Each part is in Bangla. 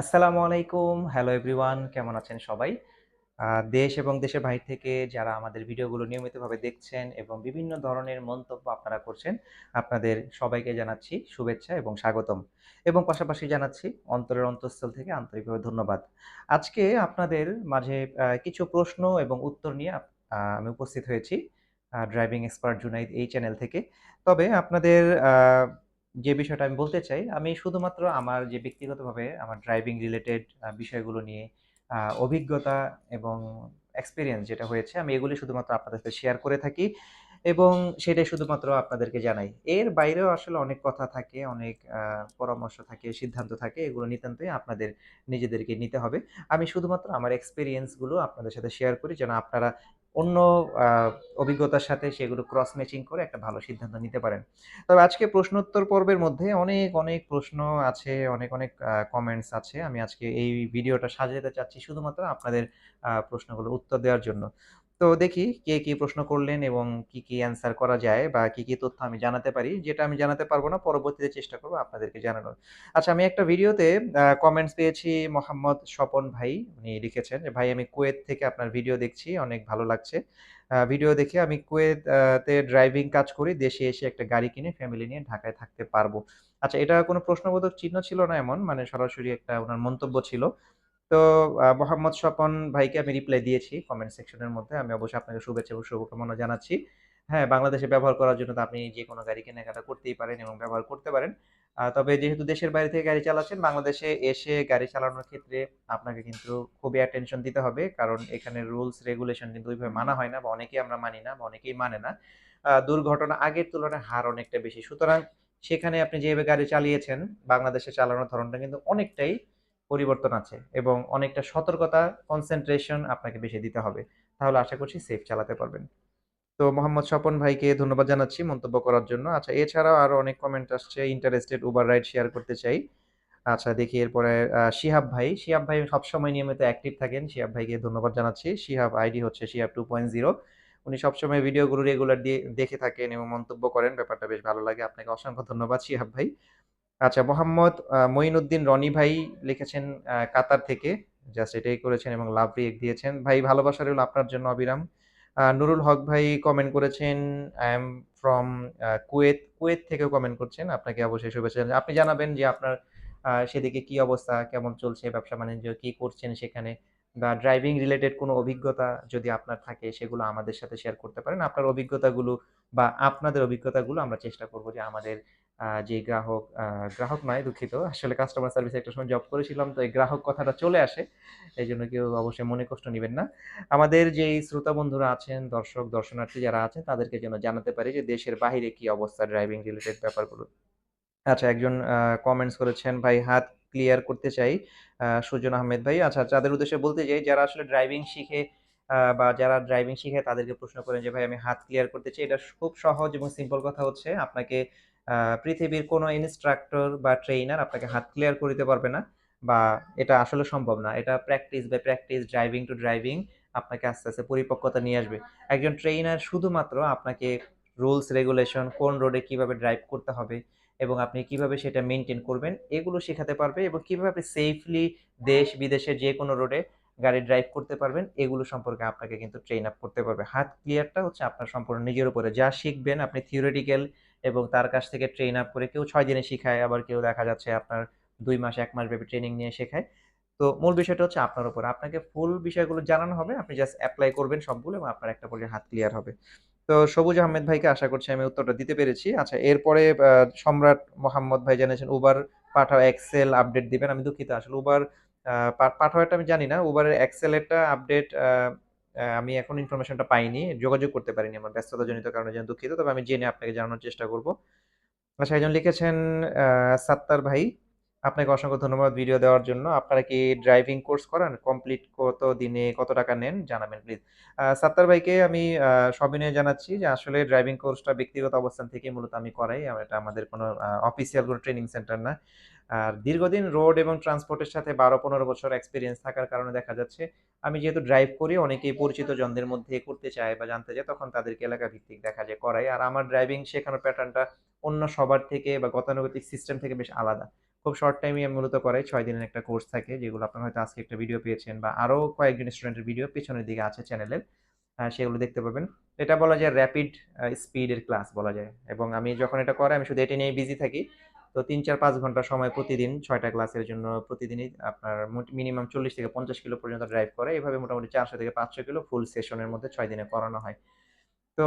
আসসালামু আলাইকুম। হ্যালো এভরিওয়ান কেমন আছেন সবাই? দেশ এবং দেশের বাহির থেকে যারা আমাদের ভিডিওগুলো নিয়মিতভাবে দেখছেন এবং বিভিন্ন ধরনের মন্তব্য আপনারা করছেন, আপনাদের সবাইকে জানাচ্ছি শুভেচ্ছা এবং স্বাগতম। এবং পাশাপাশি জানাচ্ছি অন্তরের অন্তঃস্থল থেকে আন্তরিকভাবে ধন্যবাদ। আজকে আপনাদের মাঝে কিছু প্রশ্ন এবং উত্তর নিয়ে আমি উপস্থিত হয়েছি ড্রাইভিং এক্সপার্ট জুনাইদ এই চ্যানেল থেকে। তবে আপনাদের যে বিষয়টা আমি বলতে চাই, আমি শুধুমাত্র আমার যে ব্যক্তিগতভাবে আমার ড্রাইভিং রিলেটেড বিষয়গুলো নিয়ে অভিজ্ঞতা এবং এক্সপিরিয়েন্স যেটা হয়েছে, আমি এগুলি শুধুমাত্র আপনাদের সাথে শেয়ার করে থাকি এবং সেটাই শুধুমাত্র আপনাদেরকে জানাই। এর বাইরেও আসলে অনেক কথা থাকে, অনেক পরামর্শ থাকে, সিদ্ধান্ত থাকে। এগুলো নিতান্তই আপনাদের নিজেদেরকে নিতে হবে। আমি শুধুমাত্র আমার এক্সপিরিয়েন্সগুলো আপনাদের সাথে শেয়ার করি যেন আপনারা অন্য অভিজ্ঞতার সাথে সেগুলো ক্রস ম্যাচিং করে একটা ভালো সিদ্ধান্ত নিতে পারেন। তবে আজকে প্রশ্নোত্তর পর্বের মধ্যে অনেক, অনেক প্রশ্ন আছে, অনেক, অনেক কমেন্টস আছে। আমি আজকে এই ভিডিওটা সাজাতে চাচ্ছি শুধুমাত্র আপনাদের প্রশ্নগুলো উত্তর দেওয়ার জন্য। তো দেখি কে কি প্রশ্ন করলেন এবং কি, কি অ্যান্সার করা যায় বা কি, কি তথ্য আমি জানাতে পারি। যেটা আমি জানাতে পারব না পরবর্তীতে চেষ্টা করব আপনাদেরকে জানানোর। আচ্ছা আমি একটা ভিডিওতে কমেন্টস পেয়েছি মোহাম্মদ স্বপন ভাই। উনি লিখেছেন যে, "ভাই আমি কুয়েত থেকে আপনার ভিডিও দেখছি। অনেক ভালো লাগছে। ভিডিও দেখে আমি কুয়েত ড্রাইভিং কাজ করি। দেশে এসে একটা গাড়ি কিনে ফ্যামিলি নিয়ে ঢাকায় থাকতে পারব।" আচ্ছা এটা কোনো প্রশ্নবোধক চিহ্ন ছিল না এমন। মানে সরাসরি একটা ওনার মন্তব্য ছিল। তো মোহাম্মদ স্বপন ভাইকে আমি রিপ্লাই দিয়েছি কমেন্ট সেকশনের মধ্যে। আমি অবশ্যই আপনাকে শুভেচ্ছা এবং শুভকামনা জানাচ্ছি। হ্যাঁ, বাংলাদেশে ব্যবহার করার জন্য তো আপনি যে কোনো গাড়ি কেনাকাটা করতেই পারেন এবং ব্যবহার করতে পারেন। তবে যেহেতু দেশের বাইরে থেকে গাড়ি চালাচ্ছেন, বাংলাদেশে এসে গাড়ি চালানোর ক্ষেত্রে আপনাকে কিন্তু খুবই অ্যাটেনশন দিতে হবে। কারণ এখানে রুলস রেগুলেশন কিন্তু ওইভাবে মানা হয় না বা অনেকেই আমরা মানি না বা অনেকেই মানে না। দুর্ঘটনা আগের তুলনায় হার অনেকটা বেশি। সুতরাং সেখানে আপনি যেভাবে গাড়ি চালিয়েছেন, বাংলাদেশে চালানোর ধরনটা কিন্তু অনেকটাই পরিবর্তন আছে এবং অনেকটা সতর্কতা, কনসেন্ট্রেশন আপনাকে বেশি দিতে হবে। তাহলে আশা করছি সেফ চালাতে পারবেন। তো মোহাম্মদ স্বপন ভাইকে ধন্যবাদ জানাচ্ছি মন্তব্য করার জন্য। আচ্ছা এছাড়াও আরও অনেক কমেন্ট আসছে। ইন্টারেস্টেড উবার রাইড শেয়ার করতে চাই। আচ্ছা দেখি এরপরে শিহাব ভাই। শিহাব ভাই সবসময় নিয়মিত অ্যাক্টিভ থাকেন। শিহাব ভাইকে ধন্যবাদ জানাচ্ছি। শিহাব আইডি হচ্ছে শিহাব 2.0 উনি সবসময় ভিডিওগুলো রেগুলার দিয়ে দেখে থাকেন এবং মন্তব্য করেন। ব্যাপারটা বেশ ভালো লাগে। আপনাকে অসংখ্য ধন্যবাদ শিহাব ভাই। আচ্ছা মোহাম্মদ মঈনুদ্দিন রনি ভাই লিখেছেন কাতার থেকে। জাস্ট এটাই করেছেন এবং লাভ রিঅ্যাক্ট দিয়েছেন। ভাই ভালোবাসা রইল আপনার জন্য অবিরাম। নুরুল হক ভাই কমেন্ট করেছেন, "I am from Kuwait." Kuwait থেকেও কমেন্ট করছেন। আপনাকে অবশ্যই শুভেচ্ছা। আপনি জানাবেন যে আপনার সেদিকে কি অবস্থা, কেমন চলছে ব্যবসা-বাণিজ্য, কি করছেন সেখানে বা ড্রাইভিং রিলেটেড কোনো অভিজ্ঞতা যদি আপনার থাকে সেগুলো আমাদের সাথে শেয়ার করতে পারেন। আপনার অভিজ্ঞতাগুলো বা আপনাদের অভিজ্ঞতাগুলো আমরা চেষ্টা করব যে আমাদের যে গ্রাহক গ্রাহক নয় দুঃখিত। আসলে কাস্টমার সার্ভিসে একটা সময় জব করেছিলাম তো এই গ্রাহক কথাটা চলে আসে। এই জন্য কেউ অবশ্যই মনে কষ্ট নেবেন না। আমাদের যেই শ্রোতা বন্ধুরা আছেন, দর্শক, দর্শনার্থী যারা আছেন তাদেরকে যেন জানাতে পারি যে দেশের বাহিরে কি অবস্থা ড্রাইভিং রিলেটেড ব্যাপারগুলো। আচ্ছা একজন কমেন্টস করেছেন, "ভাই হাত ক্লিয়ার করতে চাই।" সুজন আহমেদ ভাই। আচ্ছা যাদের উদ্দেশ্যে বলতে চাই যারা আসলে ড্রাইভিং শিখে বা যারা ড্রাইভিং শিখে তাদেরকে প্রশ্ন করেন যে, "ভাই আমি হাত ক্লিয়ার করতে চাই।" এটা খুব সহজ এবং সিম্পল কথা হচ্ছে আপনাকে পৃথিবীর কোনো ইনস্ট্রাক্টর বা ট্রেইনার আপনাকে হাত ক্লিয়ার করিতে পারবে না বা এটা আসলে সম্ভব না। এটা practice by practice, driving to driving আপনাকে আস্তে, আস্তে পরিপক্কতা নিয়ে আসবে। একজন ট্রেইনার শুধুমাত্র আপনাকে রুলস রেগুলেশন, কোন রোডে কীভাবে ড্রাইভ করতে হবে এবং আপনি কীভাবে সেটা মেনটেন করবেন এগুলো শেখাতে পারবে এবং কীভাবে আপনি সেফলি দেশ বিদেশের যেকোনো রোডে গাড়ি ড্রাইভ করতে পারবেন এগুলো সম্পর্কে আপনাকে কিন্তু ট্রেইন আপ করতে পারবে। হাত ক্লিয়ারটা হচ্ছে আপনার সম্পূর্ণ নিজের উপরে। যা শিখবেন আপনি থিওরিটিক্যাল এবং তার কাছ থেকে ট্রেন আপ করে কেউ ছয় দিনে শেখায়, আবার কেউ দেখা যাচ্ছে আপনার দুই মাস, এক মাস ব্যাপী ট্রেনিং নিয়ে শেখায়। তো মূল বিষয়টা হচ্ছে আপনার উপর। আপনাকে ফুল বিষয়গুলো জানানো হবে। আপনি জাস্ট অ্যাপ্লাই করবেন সবগুলো এবং আপনার একটা পর্যায়ে হাত ক্লিয়ার হবে। তো সবুজ আহমেদ ভাইকে আশা করছি আমি উত্তরটা দিতে পেরেছি। আচ্ছা এরপরে সম্রাট মোহাম্মদ ভাই জানিয়েছেন উবার পাঠাও এক্সেল আপডেট দিবেন। আমি দুঃখিত, আসলে উবার পাঠাওয়াটা আমি জানি না। উবারের এক্সেলেরটা আপডেট আমি এখন ইনফরমেশনটা পাইনি। যোগাযোগ করতে পারিনি আমার ব্যস্ততাজনিত কারণে যেন দুঃখিত। তবে আমি জেনে আপনাকে জানানোর চেষ্টা করব। আচ্ছা একজন লিখেছেন সাত্তার ভাই, আপনাকে অসংখ্য ধন্যবাদ ভিডিও দেওয়ার জন্য। আপনারা কি ড্রাইভিং কোর্স করান? কমপ্লিট কত দিনে কত টাকা নেন? জানাবেন প্লিজ। সাত্তার ভাইকে আমি সবিনয়ে জানাচ্ছি যে আসলে ড্রাইভিং কোর্সটা ব্যক্তিগত অবস্থান থেকে মূলত আমি করাই। এটা আমাদের কোনো অফিসিয়াল কোনো ট্রেনিং সেন্টার না। আর দীর্ঘদিন রোড এবং ট্রান্সপোর্টের সাথে ১২-১৫ বছর এক্সপিরিয়েন্স থাকার কারণে দেখা যাচ্ছে, আমি যেহেতু ড্রাইভ করি, অনেকেই পরিচিত জনদের মধ্যে করতে চায় বা জানতে চায়, তখন তাদেরকে এলাকা ভিত্তিক দেখা যায়, করাই। আর আমার ড্রাইভিং শেখানোর প্যাটার্নটা অন্য সবার থেকে বা গতানুগতিক সিস্টেম থেকে বেশ আলাদা। খুব শর্ট টাইমে আমি মূলত করাই ছয় দিনের একটা কোর্স থাকে, যেগুলো আপনারা হয়তো আজকে একটা ভিডিও পেয়েছেন বা আরও কয়েকজন স্টুডেন্টের ভিডিও পেছনের দিকে আছে চ্যানেলের সেগুলো দেখতে পাবেন। এটা বলা যায় র্যাপিড স্পিডের ক্লাস বলা যায়। এবং আমি যখন এটা করে, আমি শুধু এটা নিয়ে বিজি থাকি। তো তিন, চার, পাঁচ ঘণ্টা সময় প্রতিদিন ছয়টা ক্লাসের জন্য প্রতিদিনই আপনার মিনিমাম চল্লিশ থেকে পঞ্চাশ কিলো পর্যন্ত ড্রাইভ করে। এভাবে মোটামুটি চারশো থেকে পাঁচশো কিলো ফুল সেশনের মধ্যে ছয় দিনে করানো হয়। তো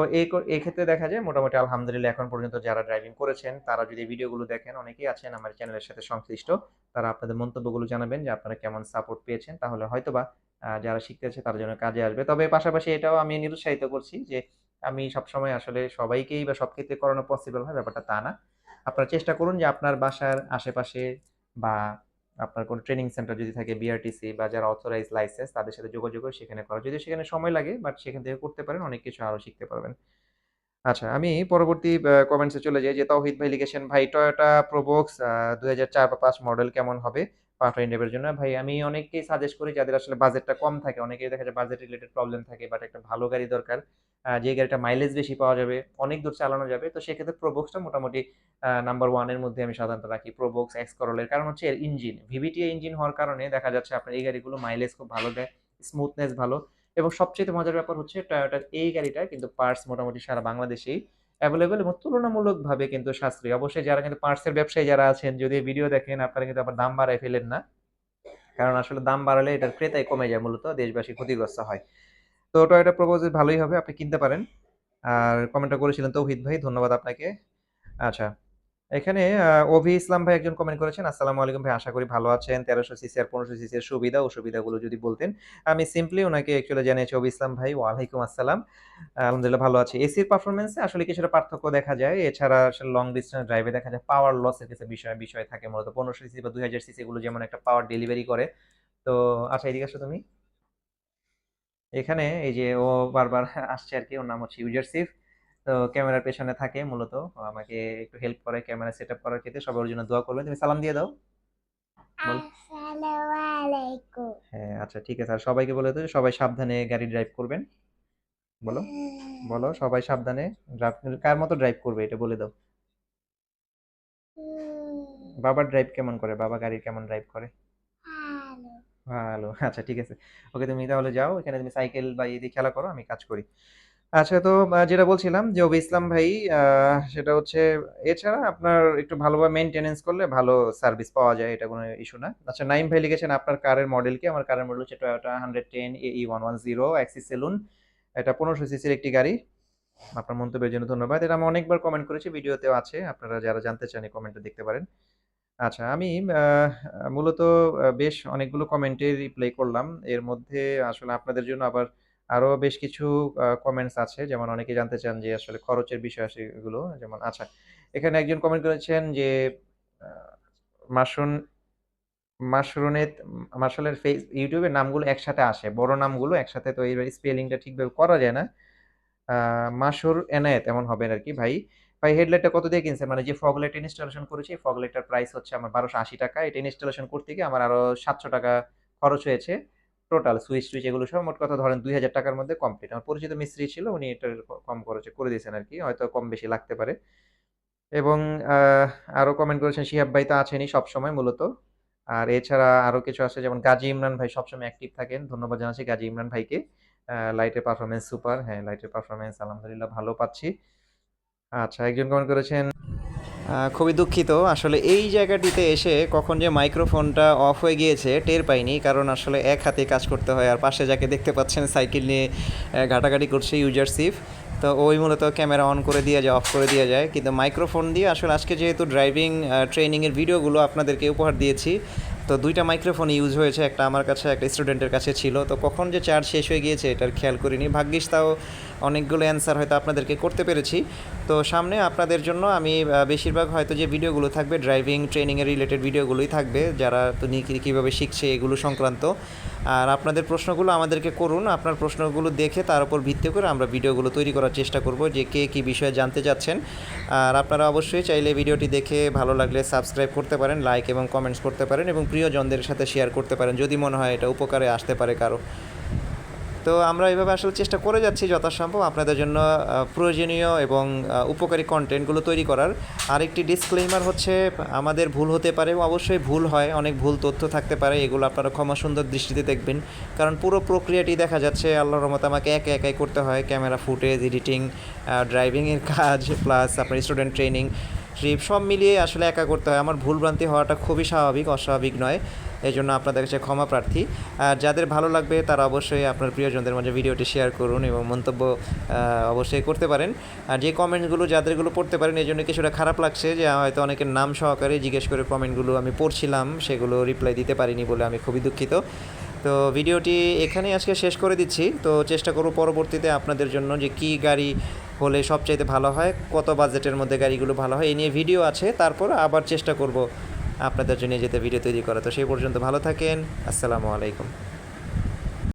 এই ক্ষেত্রে দেখা যায় মোটামুটি আলহামদুলিল্লাহ এখন পর্যন্ত যারা ড্রাইভিং করেছেন, তারা যদি ভিডিওগুলো দেখেন, অনেকেই আছেন আমার চ্যানেলের সাথে সংশ্লিষ্ট, তারা আপনাদের মন্তব্যগুলো জানাবেন যে আপনারা কেমন সাপোর্ট পেয়েছেন, তাহলে হয়তোবা যারা শিখতেছে তার জন্য কাজে আসবে। তবে পাশাপাশি এটাও আমি নিরুৎসাহিত করছি যে আমি সবসময় আসলে সবাইকেই বা সব ক্ষেত্রে করানো পসিবল হয়, ব্যাপারটা তা না। আপনারা চেষ্টা করুন যে আপনার বাসার আশেপাশে বা আপনার কোনো ট্রেনিং সেন্টার যদি থাকে বিআরটিসি বা যারা অথরাইজ লাইসেন্স তাদের সাথে যোগাযোগ করে সেখানে করা। যদি সেখানে সময় লাগে বাট সেখান থেকে করতে পারেন, অনেক কিছু আরও শিখতে পারবেন। আচ্ছা আমি পরবর্তী কমেন্টসে চলে যাই যে তাওহিদ ভাই লিখেছেন, ভাই টয়োটা প্রোবক্স দু চার বা পাঁচ মডেল কেমন হবে? পাওয়ার ইন্ডেভের জন্য। ভাই, আমি অনেককেই সাজেস্ট করি যাদের আসলে বাজেটটা কম থাকে। অনেকেই দেখা যায় বাজেট রিলেটেড প্রবলেম থাকে বাট একটা ভালো গাড়ি দরকার যে গাড়িটা মাইলেজ বেশি পাওয়া যাবে, অনেক দূর চালানো যাবে। তো সেক্ষেত্রে প্রোবক্সটা মোটামুটি নাম্বার ওয়ানের মধ্যে আমি সাধারণত রাখি। প্রোবক্স এক্স করলের কারণ হচ্ছে এর ইঞ্জিন ভিভিটি ইঞ্জিন হওয়ার কারণে দেখা যাচ্ছে আপনার এই গাড়িগুলো মাইলেজ খুব ভালো দেয় স্মুথনেস ভালো। এবং সবচেয়ে মজার ব্যাপার হচ্ছে টয়োটার এই গাড়িটা কিন্তু পার্টস মোটামুটি সারা বাংলাদেশেই অ্যাভেলেবেল এবং তুলনামূলকভাবে কিন্তু সাশ্রয়ী। অবশ্যই যারা কিন্তু পার্টসের ব্যবসায়ী যারা আছেন, যদি ভিডিও দেখেন, আপনারা কিন্তু আবার দাম বাড়ায় ফেলেন না। কারণ আসলে দাম বাড়ালে এটার ক্রেতাই কমে যায় মূলত, দেশবাসী ক্ষতিগ্রস্ত হয়। তো টয়োটা প্রপোজ ভালোই হবে, আপনি কিনতে পারেন। আর কমেন্টটা করেছিলেন তৌহিদ ভাই, ধন্যবাদ আপনাকে। আচ্ছা এখানে অভি ইসলাম ভাই একজন কমেন্ট করেছেন, আসসালামু আলাইকুম ভাই, আশা করি ভালো আছেন। তেরোশো সিসি আর পনেরোশো সিসি এর সুবিধা ও সুবিধাগুলো যদি বলতেন, আমি সিম্পলি ওনাকে অ্যাকচুয়ালি জানিয়েছি, অভি ইসলাম ভাই, ওয়ালাইকুম আসসালাম। আলহামদুলিল্লাহ ভালো আছে। এসির পারফরমেন্সে আসলে কিছুটা পার্থক্য দেখা যায়। এছাড়া আসলে লং ডিস্টেন্স ড্রাইভে দেখা যায় পাওয়ার লসের কিছু বিষয় বিষয় থাকে মূলত। পনেরোশো সিসি বা দুই হাজার সিসি গুলো যেমন একটা পাওয়ার ডেলিভারি করে। তো আচ্ছা এদিকে আসো তুমি। এখানে এই যে ও বারবার আসছে আর কি, ওর নাম হচ্ছে ইউজারসিফ তো ক্যামেরার পেছনে থাকে মূলত। আমাকে একটু হেল্প করে ক্যামেরা সেট আপ করার ক্ষেত্রে সবার জন্য দোয়া করবেন। তুমি সালাম দিয়ে দাও। হ্যাঁ আচ্ছা ঠিক আছে। আর সবাইকে বলে তো সবাই সাবধানে গাড়ি ড্রাইভ করবেন। বলো বলো সবাই সাবধানে কার মতো ড্রাইভ করবে এটা বলে দাও। বাবার ড্রাইভ কেমন করে? বাবা গাড়ি কেমন ড্রাইভ করে? ভালো। আচ্ছা ঠিক আছে। ওকে তুমি তাহলে যাও। এখানে তুমি সাইকেল বা দিয়ে খেলা করো আমি কাজ করি। আচ্ছা তো যেটা বলছিলাম যে, অবি ইসলাম ভাই সেটা হচ্ছে এছাড়া আপনার একটু ভালোভাবে মেনটেনেন্স করলে ভালো সার্ভিস পাওয়া যায়, এটা কোনো ইস্যু না। আচ্ছা নাইম ভাই লিখেছেন, আপনার কারের মডেল কি? আমার কারের মডেল হচ্ছে টয়োটা হান্ড্রেড টেন এই one one zero Axio saloon এটা পনেরোশো সিসির একটি গাড়ি। আপনার মন্তব্যের জন্য ধন্যবাদ। এটা আমি অনেকবার কমেন্ট করেছি, ভিডিওতেও আছে, আপনারা যারা জানতে চান এই কমেন্টটা দেখতে পারেন। আচ্ছা আমি মূলত বেশ অনেকগুলো কমেন্টে রিপ্লাই করলাম। এর মধ্যে আসলে আপনাদের জন্য আবার আরও বেশ কিছু কমেন্টস আছে। যেমন অনেকে জানতে চান যে আসলে খরচের বিষয় আছে এগুলো। যেমন আচ্ছা এখানে একজন কমেন্ট করেছেন যে মাসুন মাসরুনের মার্শালের ফেস ইউটিউবের নামগুলো একসাথে আসে। বড় নামগুলো একসাথে তো এই স্পেলিংটা ঠিকভাবে করা যায় না। মাসুর এনায়েত এমন হবে আর কি ভাই ভাই হেডলাইটটা কত দিয়ে কিনছেন? মানে যে ফগ লাইট ইনস্টলেশন করেছি ফগ লাইটটার প্রাইস হচ্ছে আমার বারোশো আশি টাকা। এটা ইনস্টলেশন করতে গিয়ে আমার আরও সাতশো টাকা খরচ হয়েছে। টোটাল সুইচ টুইচ এগুলো সব মোট কথা ধরেন দুই হাজার টাকার মধ্যে কমপ্লিট আমার পরিচিত মিস্ত্রি ছিল, উনি এটা কম খরচে করে দিয়েছেন আর কি হয়তো কম বেশি লাগতে পারে। এবং আরও কমেন্ট করেছেন, শিহাব ভাই তো আছেনই সবসময় মূলত। আর এছাড়া আরও কিছু আছে, যেমন গাজী ইমরান ভাই সবসময় অ্যাক্টিভ থাকেন। ধন্যবাদ জানাচ্ছি গাজী ইমরান ভাইকে। লাইটের পারফরমেন্স সুপার হ্যাঁ লাইটের পারফরমেন্স আলহামদুলিল্লাহ ভালো পাচ্ছি। আচ্ছা একজন কমেন্ট করেছেন খুবই দুঃখিত। আসলে এই জায়গাটিতে এসে কখন যে মাইক্রোফোনটা অফ হয়ে গিয়েছে টের পাইনি, কারণ আসলে এক হাতে কাজ করতে হয়, আর পাশে যাকে দেখতে পাচ্ছেন সাইকেল নিয়ে ঘাটাঘাটি করছে ইউজার সিফ। তো ওই মূলত ক্যামেরা অন করে দিয়ে যায়, অফ করে দিয়ে যায়। কিন্তু মাইক্রোফোন দিয়ে আসলে আজকে যেহেতু ড্রাইভিং ট্রেনিংয়ের ভিডিওগুলো আপনাদেরকে উপহার দিয়েছি, তো দুইটা মাইক্রোফোন ইউজ হয়েছে। একটা আমার কাছে, একটা স্টুডেন্টের কাছে ছিল। তো কখন যে চার্জ শেষ হয়ে গিয়েছে, এটার খেয়াল করিনি। ভাগ্যিস তাও অনেকগুলো অ্যান্সার হয়তো আপনাদেরকে করতে পেরেছি। তো সামনে আপনাদের জন্য আমি বেশিরভাগ হয়তো যে ভিডিওগুলো থাকবে ড্রাইভিং ট্রেনিংয়ের রিলেটেড ভিডিওগুলোই থাকবে, যারা তুমি কীভাবে শিখছে এগুলো সংক্রান্ত। আর আপনাদের প্রশ্নগুলো আমাদেরকে করুন, আপনার প্রশ্নগুলো দেখে তার উপর ভিত্তি করে আমরা ভিডিওগুলো তৈরি করার চেষ্টা করব যে কে কী বিষয়ে জানতে চাচ্ছেন। আর আপনারা অবশ্যই চাইলে ভিডিওটি দেখে ভালো লাগলে সাবস্ক্রাইব করতে পারেন লাইক এবং কমেন্টস করতে পারেন এবং প্রিয়জনদের সাথে শেয়ার করতে পারেন, যদি মনে হয় এটা উপকারে আসতে পারে কারও। তো আমরা এইভাবে আসলে চেষ্টা করে যাচ্ছি যথাসম্ভব আপনাদের জন্য প্রয়োজনীয় এবং উপকারী কন্টেন্টগুলো তৈরি করার। আরেকটি ডিসক্লেইমার হচ্ছে, আমাদের ভুল হতে পারে অবশ্যই ভুল হয়, অনেক ভুল তথ্য থাকতে পারে, এগুলো আপনারা ক্ষমা সুন্দর দৃষ্টিতে দেখবেন। কারণ পুরো প্রক্রিয়াটি দেখা যাচ্ছে, আল্লাহর রহমতে আমাকে একা একাই করতে হয়, ক্যামেরা ফুটেজ এডিটিং ড্রাইভিংয়ের কাজ প্লাস আপনার স্টুডেন্ট ট্রেনিং ট্রিপ সব মিলিয়ে আসলে একা করতে হয়। আমার ভুলভ্রান্তি হওয়াটা খুবই স্বাভাবিক, অস্বাভাবিক নয়। এই জন্য আপনাদের কাছে ক্ষমা প্রার্থী। আর যাদের ভালো লাগবে, তারা অবশ্যই আপনার প্রিয়জনদের মাঝে ভিডিওটি শেয়ার করুন এবং মন্তব্য অবশ্যই করতে পারেন। আর যে কমেন্টগুলো যাদেরগুলো পড়তে পারেন এই জন্য কিছুটা খারাপ লাগছে যে, হয়তো অনেকের নাম সহকারে জিজ্ঞেস করে কমেন্টগুলো আমি পড়ছিলাম, সেগুলো রিপ্লাই দিতে পারিনি বলে আমি খুবই দুঃখিত। তো ভিডিওটি এখানেই আজকে শেষ করে দিচ্ছি। তো চেষ্টা করব পরবর্তীতে আপনাদের জন্য যে কি গাড়ি হলে সবচাইতে ভালো হয়, কত বাজেটের মধ্যে গাড়িগুলো ভালো হয় এই নিয়ে ভিডিও আছে। তারপর আবার চেষ্টা করব আপনাদের জন্য যেতে ভিডিও তৈরি করা। তো সেই পর্যন্ত ভালো থাকেন। আসসালামু আলাইকুম।